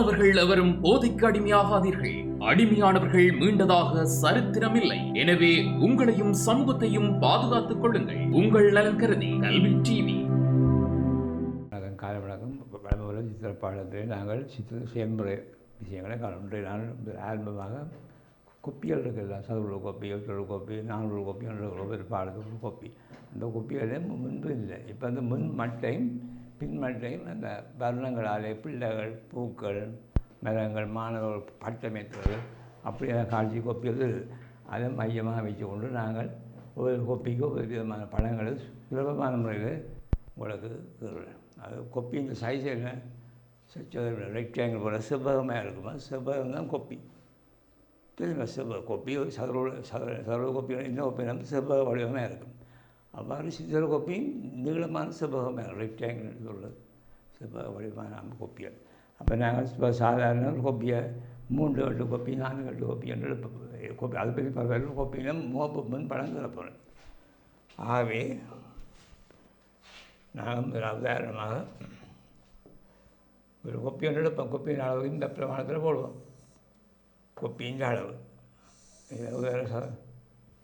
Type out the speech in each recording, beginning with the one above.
மாணவர்கள் எவரும் போதைக்கு அடிமையாகாதீர்கள். அடிமையானவர்கள் மீண்டதாக சரித்திரமில்லை. எனவே உங்களையும் சமூகத்தையும் பாதுகாத்துக் கொள்ளுங்கள். உங்கள் நலன் கருதி கல்வி டிவி. வணக்கம் காலை வணக்கம். நாங்கள் சித்திர செயல்முறை விஷயங்களை காணுன்றே நான் ஆரம்பமாக குப்பிகள் இருக்குல்ல சதுர கோப்பி எட்டு கோப்பி நானூறு கோப்பி ஒன்று கோப்பி பாடத்துக்கு கோப்பி. அந்த குப்பிகளே முன்பு இல்லை. இப்போ அந்த முன் மட்டையும் பின்மற்றையும் அந்த வர்ணங்களாலே பிள்ளைகள் பூக்கள் மரங்கள் மாணவர்கள் பட்டமைத்தவர்கள் அப்படியான காட்சி கொப்பியது. அதை மையமாக வைத்துக்கொண்டு நாங்கள் ஒவ்வொரு கொப்பிக்கு ஒவ்வொரு விதமான படங்களை சுலபமான முறையில் உங்களுக்கு அது கொப்பி இந்த சைஸ் என்ன? ரெக்டாங்கிள் போல் செவ்வகமாக இருக்குமா? செவ்வகம் தான் கொப்பி. தெரியுமா? செவ்வக கொப்பி சதுர சதுர சதுர கொப்பி இந்த கொப்பி வந்து செவ்வக வடிவமாக இருக்கும். அவ்வாறு சித்திர கொப்பி நீளமான செவ்வகம் ரெக்டாங்கிள் சொல்கிறது செவ்வக வடிவமான நம்ம அப்போ நாங்கள் இப்போ சாதாரண ஒரு கொப்பியை மூன்று கட்டு கொப்பி நான்கு கட்டு கொப்பி என்று எழுப்ப- கொப்பி அதை பற்றி பரவாயில்ல கொப்பியில் மோப்பு முன் படம் திறப்போம் ஆகவே நாங்கள் உதாரணமாக ஒரு கொப்பி ஒன்று எடுப்போம். கொப்பியின் அளவு இந்த பிரமாணத்தில் போடுவோம். கொப்பியின் அளவு. இதை உதாரண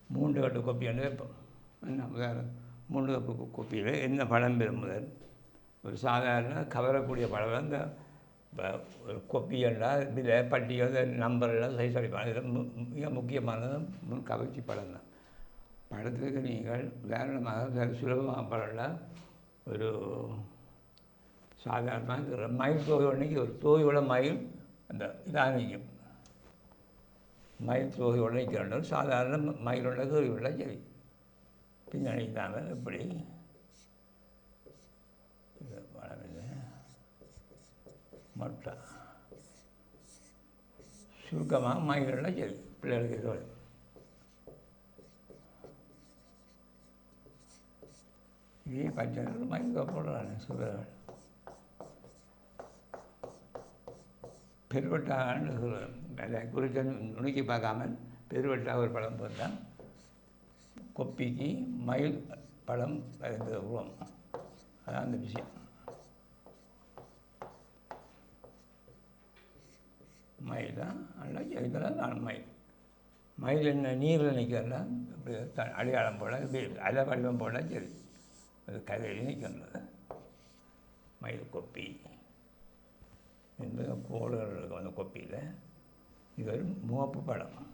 மூன்று கட்டு கொப்பி ஒன்று வைப்போம் என்ன உதாரணம் மூன்று கொப்பியில் என்ன பழம் பெறும் ஒரு சாதாரண கவரக்கூடிய பழம். இந்த ஒரு கொப்பி என்றால் இதில் பட்டியோ நம்பர் எல்லாம் சைஸ் அடிப்பாங்க. இதில் மிக முக்கியமானது முன் கவர்ச்சி பழம் தான். பழத்துக்கு நீங்கள் உதாரணமாக சுலபமாக படம்னா ஒரு சாதாரணமாக மயில் தோகை ஒன்றைக்கு ஒரு தோகையோட மயில் அந்த இதாக நிற்கும். மயில் தொகை உடைக்க வேண்டும் சாதாரண மயிலோட தொகை உள்ள சரி பின்னணி தாங்க எப்படி இது சுருக்கமாக மயிலோட சரி பிள்ளைகளுக்கு இது இதே பச்சை மயங்க போடுறாங்க சொல்கிறாங்க பெருவட்டான்னு சொல்லுவேன் அதை குறித்த நுணுக்கி பார்க்காமல் பெருவட்டா ஒரு படம் போட்டால் கொப்பிக்கு மயில் பழம் வரைந்த உருவம் அதான் அந்த விஷயம். மயில் தான் நல்லா இதெல்லாம் நான் மயில். மயில் என்ன நீரில் நிற்கிறதா இப்படி அடையாளம் போல அலை வடிவம் போல சரி. அது கதையில் நிற்கின்றது. மயில் கொப்பி என்பது கோடுகள் இருக்கும் அந்த கொப்பியில். இது ஒரு முகப்பு படம் முகப்பு படம் அது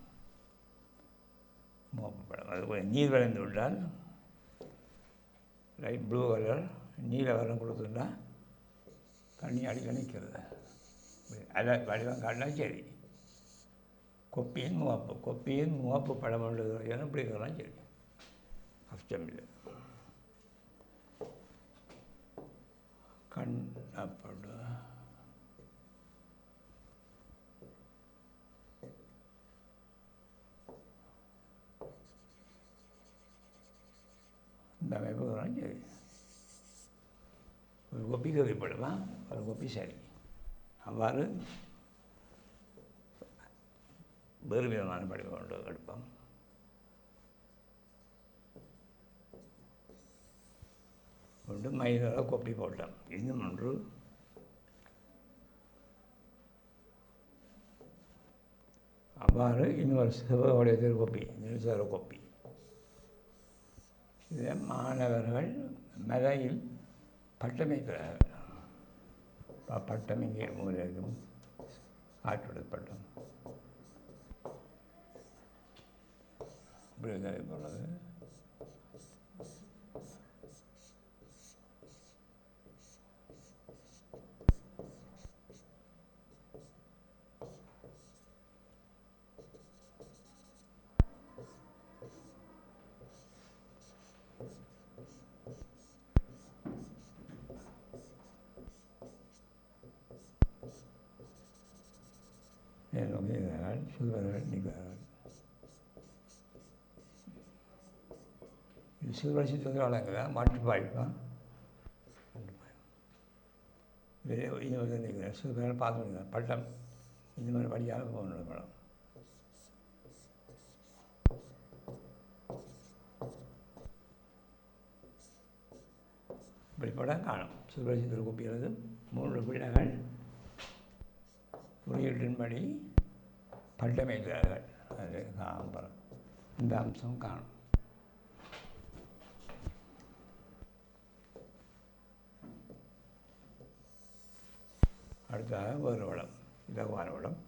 போய் நீர் விளைந்து விட்டால் லைட் ப்ளூ கலர் நீல வரம் கொடுத்துட்டா தண்ணி அடிக்க நிற்கிறது. அதை வடிவம் காட்டினா சரி. கொப்பியின் முகப்பு கொப்பியின் முகப்பு படம் பண்ணுறது இப்படி இருக்கலாம் சரி. கஷ்டம் இல்லை. கண் இந்த அமைப்பு வரும் சரி ஒரு கொப்பி தேவைப்படுமா ஒரு கொப்பி சரி அவ்வாறு வேறு விதமான படிப்பு கொண்டு எடுப்போம் கொண்டு மயிலாக கொப்பி போட்டோம் இன்னும் ஒன்று அவ்வாறு இன்னொரு சிவ உடைய திருக்கொப்பி நிலசர கொப்பி இதை மாணவர்கள் மலையில் பட்டமை பெறார்கள் பட்டம் இங்கே மூலம் ஆற்றுடைய பட்டம். இப்படி போனது நோக்கிறார்கள் சிறுவர்கள் இது சிவராசி சித்திரத்தில் வழங்குதா மாற்றுப்பாய்ப்பான் இது இன்னொரு நிற்கிறேன் சிறுவர்கள் பட்டம். இந்த மாதிரி வழியாக போகணும் படம். இப்படி படம் காணும். சிவராசி சித்திர மூன்று பிள்ளைகள். குறியீட்டின்படி பட்டமைத்தார்கள் அது காணப்படும் இந்த அம்சம் காணும் அடுத்ததாக வேறு வளம் இலகுவான வளம்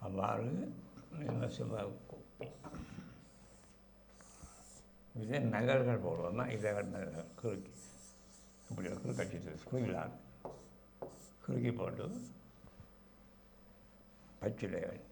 அவ்வாறு விமர்சன இதே நகர்கள் போடுவோம்னா இதை நகர்கள் குறுக்கி 무려 그러니까 지들 큰일 나. 그러기 뭘로 발전해요.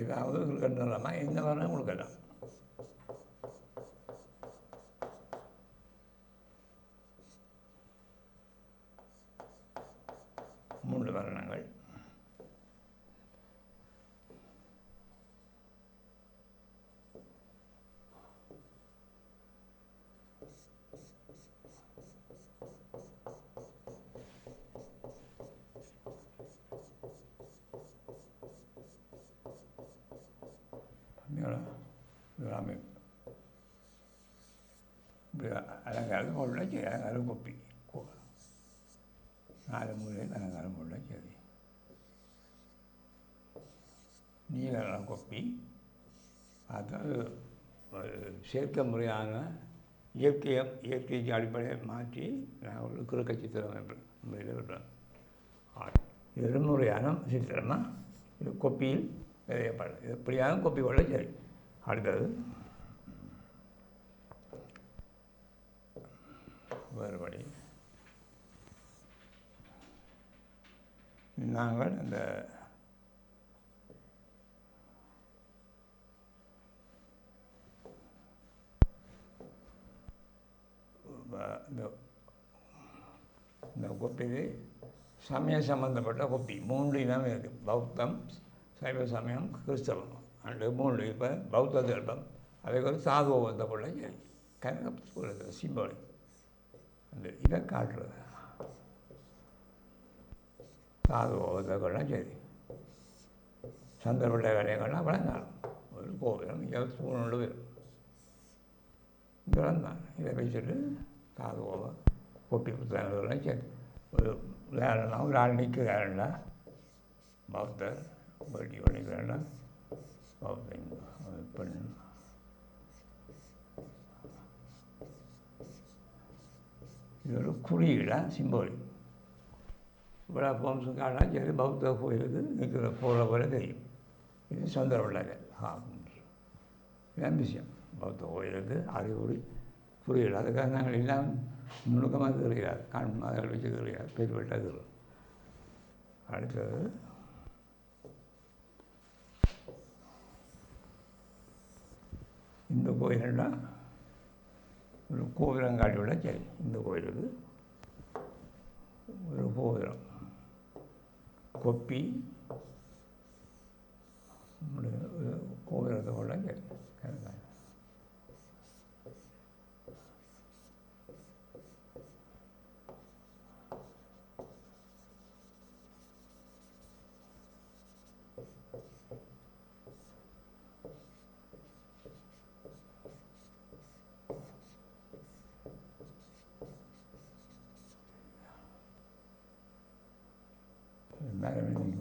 ஏதாவது கொடுக்கணும்னா எங்கே வரணும் கொடுக்கலாம் வர்ணங்கள் பார்த்தீங்களா எல்லாமே இப்படி அலங்காரம் போடல கொப்பி நாலு மூலையில் அலங்காரம் போடல சரி நீளம் கொப்பி. அதாவது ஒரு செயற்கை முறையான இயற்கையை இயற்கைக்கு அடிப்படையை மாற்றி நான் ஒரு குறுக்க சித்திரம் முறையில் விடுறேன் இது சித்திரமாக இது கொப்பியில் விதையப்படும் இது இப்படியாக கொப்பி கொள்ள சரி. அடுத்தது வேறுபடி நாங்கள் இந்த இந்த இந்த சமய சம்பந்தப்பட்ட கொப்பி. மூன்று இனம் இருக்குது பௌத்தம் சைவ சமயம் கிறிஸ்தவம். அண்டு மூன்று இப்போ பௌத்த தர்மம் அதே போல் சாதுவத்தை பிள்ளை. சரி கனக சிம்பாலி அந்த இதை காட்டுறது. சாதுவத்தை கொள்ள சரி. சந்தர்ப்பட்ட வேலைகள்லாம் விளங்காலும். ஒரு கோவிலும் சூழ்நிலை வரும் இதெல்லாம் தான். இதை வச்சுட்டு சாதுவோம் கொட்டி புத்தகங்கள்லாம் சரி. ஒரு உதாரணம் ஒரு ஆள் நிற்கிறாருன்னா பௌத்தர் பட்டி பண்ணிக்கிறாருன்னா பௌத்தன் ஒரு பெண் இது ஒரு குறியீடாக சிம்போலி இவ்வளோ போம்சம் காணா சரி பௌத்த கோயிலுக்கு நிற்கிற போகிற போல தெரியும் இது சொந்த உள்ளார்கள் இதான் விஷயம் பௌத்த கோயிலுக்கு அறிவுரி குறியீடு அதுக்காக நாங்கள் எல்லாம் நுணுக்கமாக தெரியாது காண் அதில் வச்சு தெரியாது பெருவெட்டாக அடுத்தது இந்த கோயில்னா ஒரு கோபுரம் காட்டி விட சரி இந்த கோயிலுக்கு ஒரு கோபுரம். கொப்பி. கோபுரத்தை விட கோவிலத்தை கொள்ள சரி கரெக்டாக மேலும்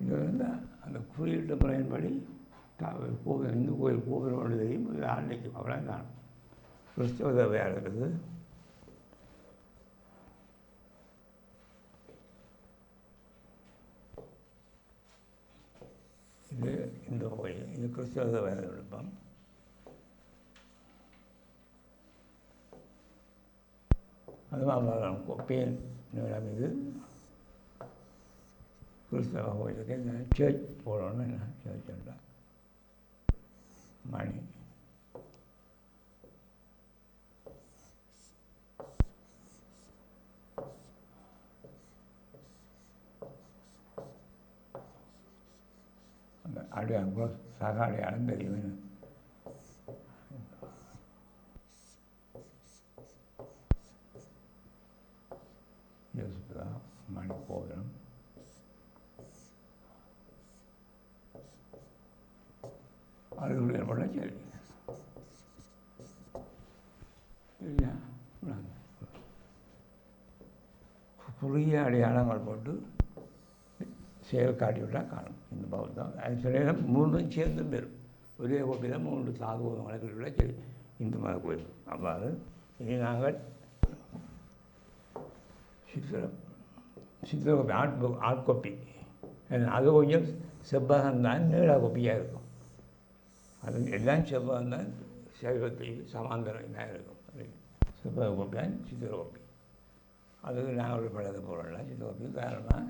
இது வந்து அந்த குறியீட்டு முறையின்படி த- கோவில் இந்து கோயில் கோவில் தெரியும் ஆண்டைக்கும் அவ்வளோ காணும். கிறிஸ்தவ தேவையாக இருக்குது? இது இந்த கோயில். இது கிறிஸ்தவ தேவையாக விருப்பம்? அது மாதிரி பேன் நீளம் இது? கிறிஸ்தவ கோயிலுக்கு இந்த சேர்ச் போடணும் என்ன சேர்ச் மணி அந்த அடையாளம் கூட சக அடையாளம் தெரியும் யோசிப்பதா மணி கோவிலும் அருள் ஏற்பட சரி புரிய குறுகிய அடையாளங்கள் போட்டு செயல் காட்டிவிட்டால் காணும். இந்த பௌத்தம் அது சில நேரம் மூன்றும் சேர்ந்து பெறும். ஒரே கோப்பில் மூன்று சாதுபோதங்களை கட்டிவிட சரி இந்து மத கோயில் அவ்வாறு இனி நாங்கள் சித்திர சித்திர கோப்பி ஆட் புக் கோப்பி அது கொஞ்சம் செவ்வகம்தான் நீள கோப்பியாக இருக்கும். அது எல்லாம் செவ்வகம்தான் சைவத்தில் சமாந்தரம் தான் இருக்கும் செவ்வாய் கோப்பியான் கோப்பி சித்திர கோப்பி அதுக்கு நாங்கள் பழக போகிறோம்ல சித்திர கோப்பி காரணமாக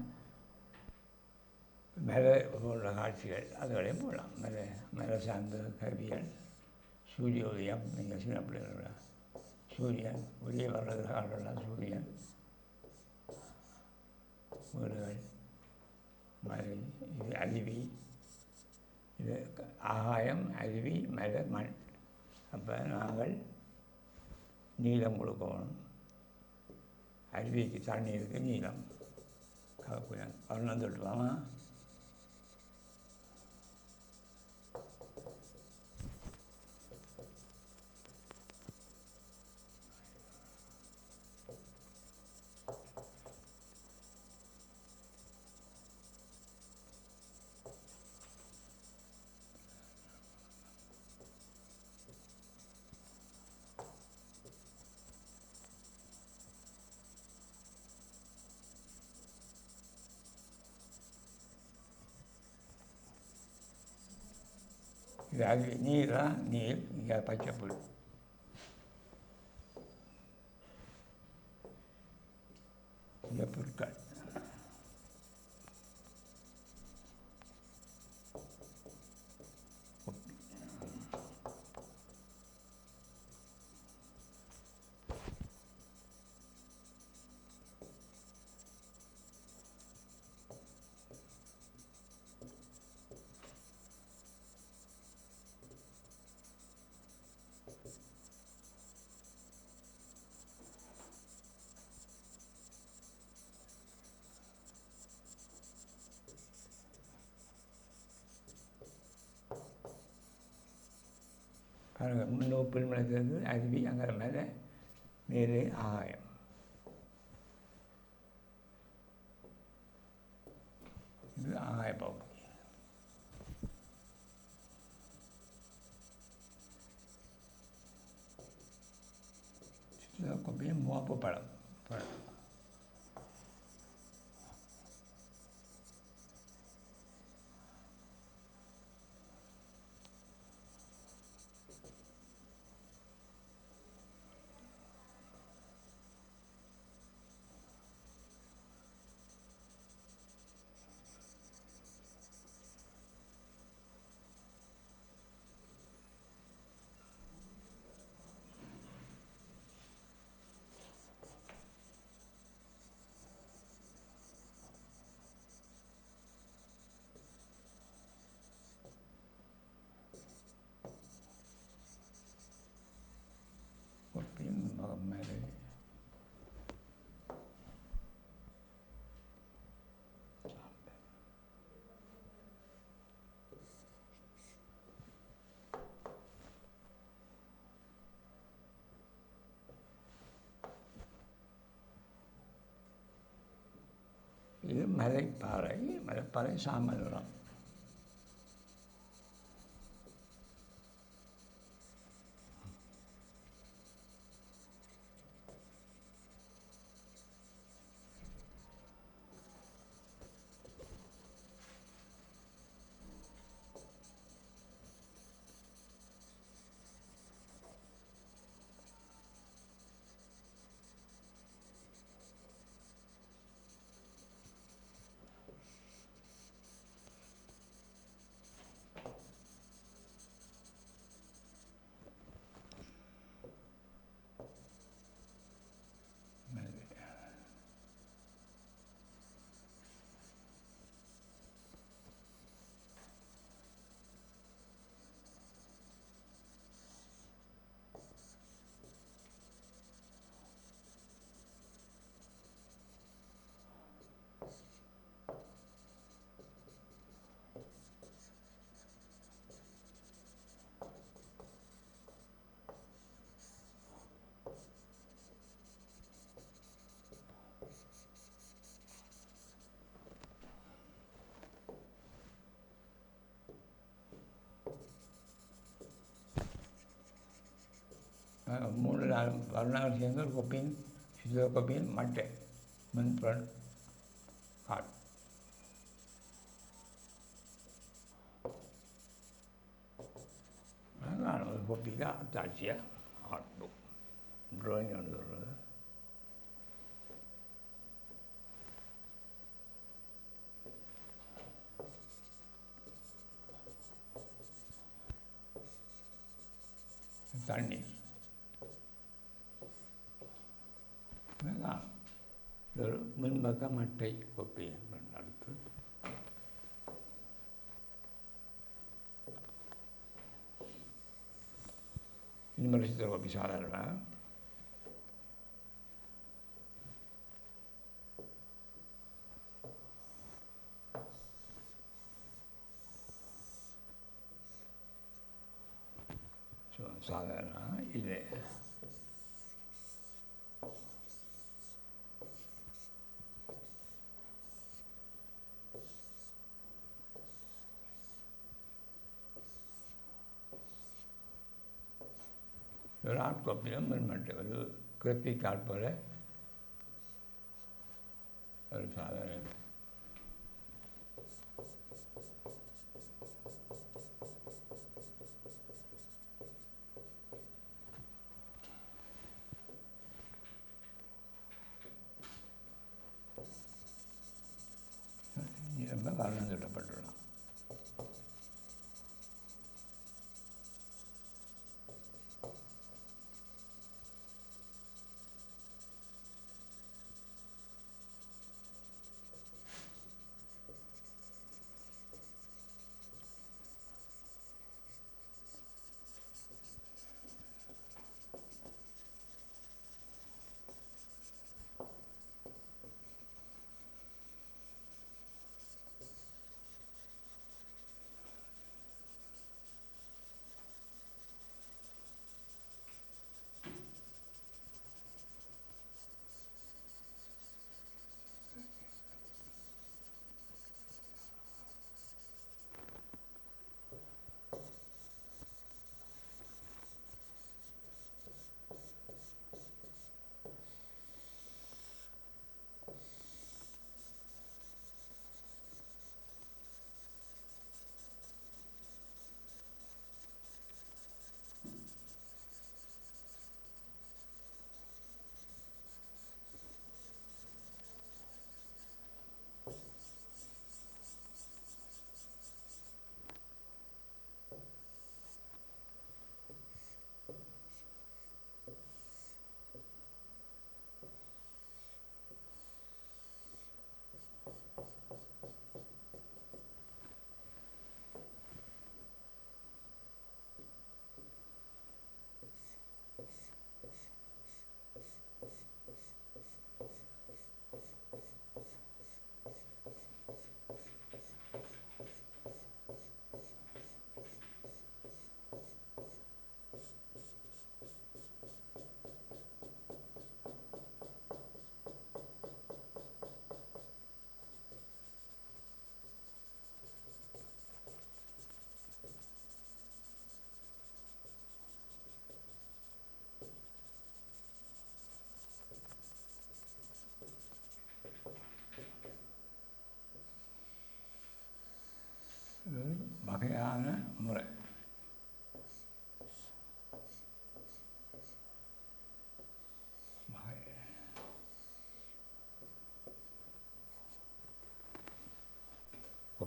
மேலே போன்ற காட்சிகள் அதுகளையும் போடலாம் மேலே மேலே சார்ந்த கவிகள் சூரிய உதயம் நீங்கள் சின்ன பிள்ளைகளோட சூரியன் உரிய வர்றது காட்டலாம் சூரியன் வீடுகள் மலை இது அருவி இது ஆகாயம் அருவி மலை மண். அப்போ நாங்கள் நீளம் கொடுக்கணும். அருவிக்கு தண்ணீருக்கு நீளம். கலப்புதான் வர்ணம் தொட்டுவாங்க இது அது நீரா நீர் இங்கே பச்சை புல் இந்த புற்கள் பாருங்கள் முன்னோப்பில் மிளகிறது அருவி அங்கே மேலே மேலே ஆகாயம். இது ஆகாய பகுதி கொப்பையும் மோப்பு பழம் கொப்பியும் முகம் மேலே இது மலைப்பாறை மலைப்பாறை சாமரம் கருணாகர் சேர்ந்து கொப்பின் சித்திர கொப்பின் மட்டை மென்புலன் கார்டு நான் ஒரு கொப்பிக்கு அத்தாட்சியாக ஆர்ட் புக் ட்ராயிங் எழுதுறது தண்ணீர் இதுதான் இது ஒரு முன்பக்க மட்டை கொப்பி அடுத்து இனிமேல் சித்திர கொப்பி சாதாரண ஸோ சாதாரண இது ஒரு ஆர்ட் காப்பியும் மென்மெண்ட் ஒரு கிராஃபிக் ஆர்ட் போல ஒரு சாதாரண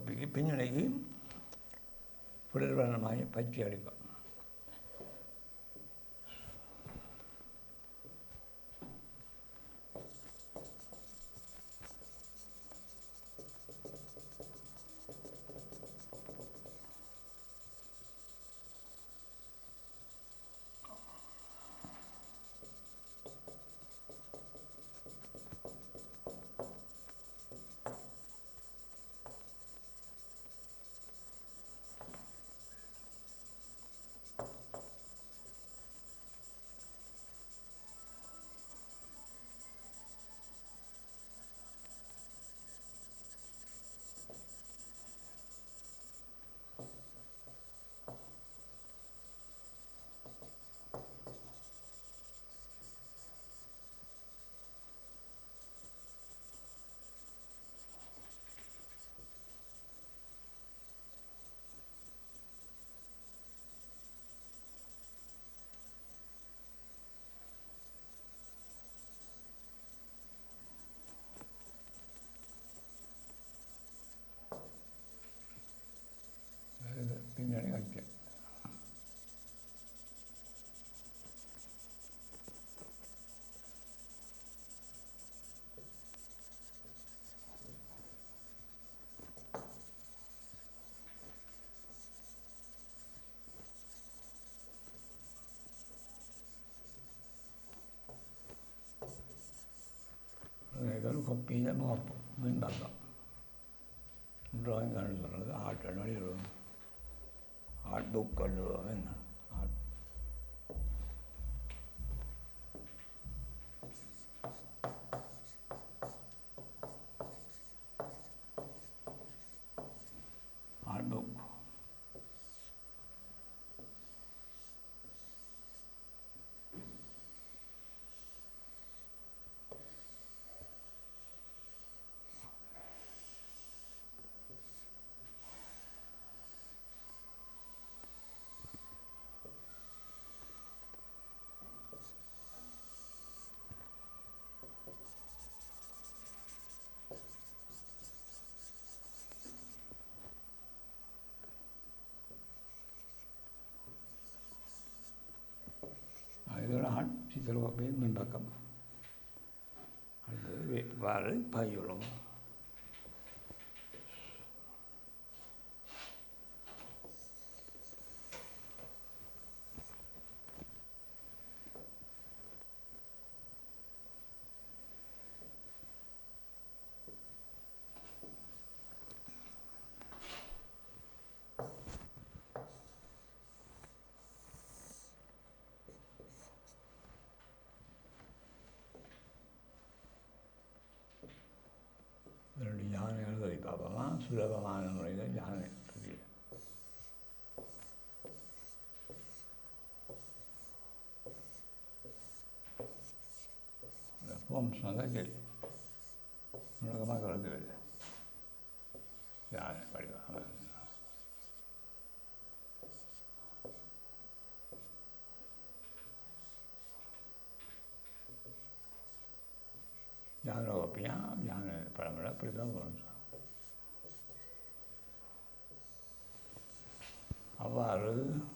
கொப்பிக்கு பின்னணிக்கு புடர்வனமாய் பச்சை அடிப்போம் கொப்பியில் முகப்பு மின்பக்கம் ட்ராயிங் கண்டு சொல்கிறது ஆர்ட் வழியில் ஆர்ட் புக் கண்டு என்ன ஆர்ட் ஆர்ட் சித்திர கோப்பை மின்பக்கம் அடுத்தது சுலபமான முறையில் யானை இருக்கு இந்த ஃபோம்ஸ் வந்தால் சரி முழுக்கமாக கலந்து இல்லை யானை வடிவாக யானை கோப்பையா யானை பழமில்ல அப்படி தான் போகணும்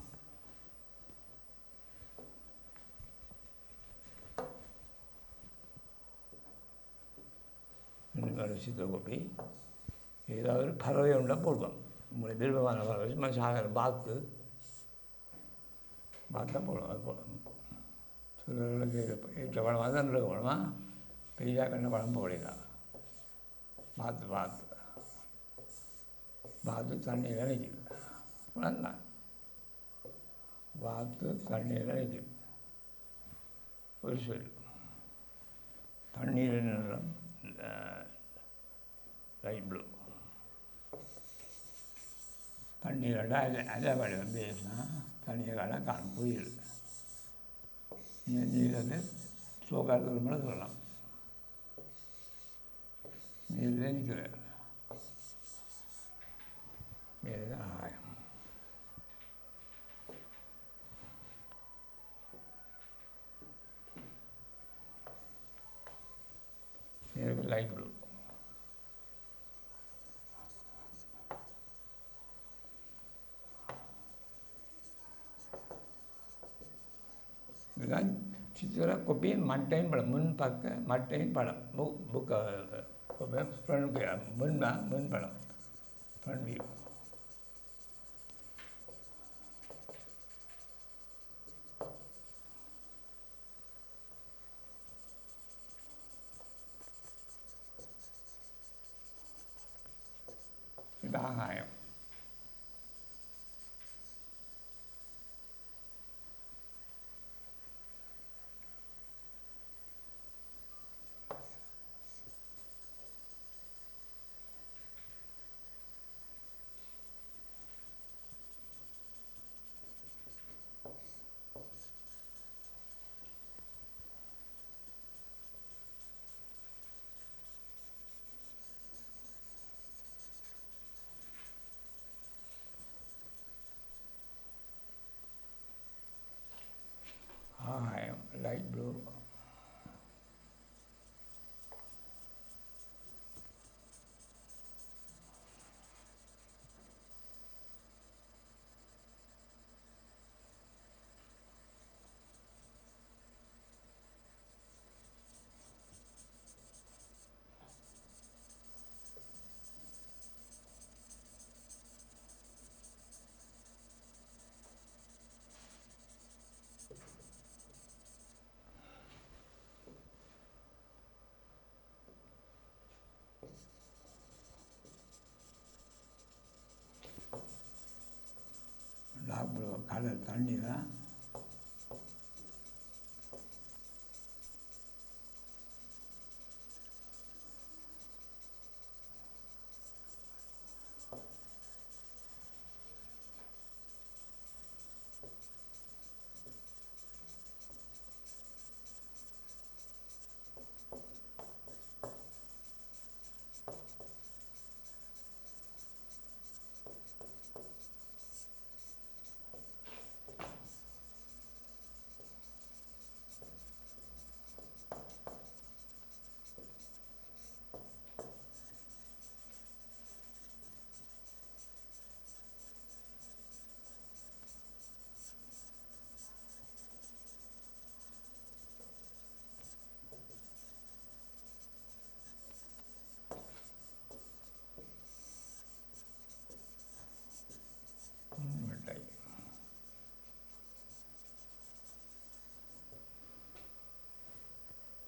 அவ்வாறு சித்த கோப்பை ஏதாவது ஒரு பறவை உண்டா போடுவோம் உங்களுக்கு விருப்பமான பறவை சும்மா சாகர பாத்து பார்த்தா போடுவோம் அது போடுவோம் சிலர்களுக்கு ஏற்ற பழமாக தான் இருக்க பழமா பெரியா கண்ண பழம் போடலாம் பார்த்து பார்த்து பார்த்து தண்ணியில் நிற்கிது வேண்டாம் பார்த்து தண்ணீரை நிற்கிது ஒரு சொல். தண்ணீரின் நிறம் லைட் ப்ளூ தண்ணீரோட அதே அதை வடிவம் பேசினா தண்ணீரோட காணும் புரியுது. நீர் வந்து சோகாரத்தில் மேலே சொல்லலாம். நீரில் நிற்கிறார் மேலே ஆகாயம் எனக்கு லைட் ப்ளூ இதுதான் சித்திர கொப்பி மட்டையும் பழம் முன் பக்க மட்டையும் பழம் புக் புக் முன் முன் படம் ஃப்ரண்ட் வியூ கடல் தண்ணி தான்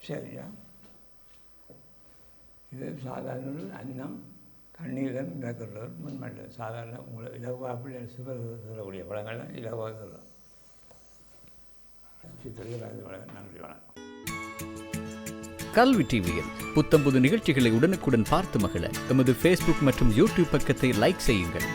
சரியா? இது சாதாரண அன்னம் தண்ணீரம் மிதக்கிறது முன்மட்ட சாதாரண உங்களை இலவாக அப்படி சிவர் சொல்லக்கூடிய பழங்கள்லாம் இலவாக சொல்லலாம். நன்றி வணக்கம். கல்வி டிவியில் புத்தம்புது நிகழ்ச்சிகளை உடனுக்குடன் பார்த்து மகிழ எமது ஃபேஸ்புக் மற்றும் யூடியூப் பக்கத்தை லைக் செய்யுங்கள்.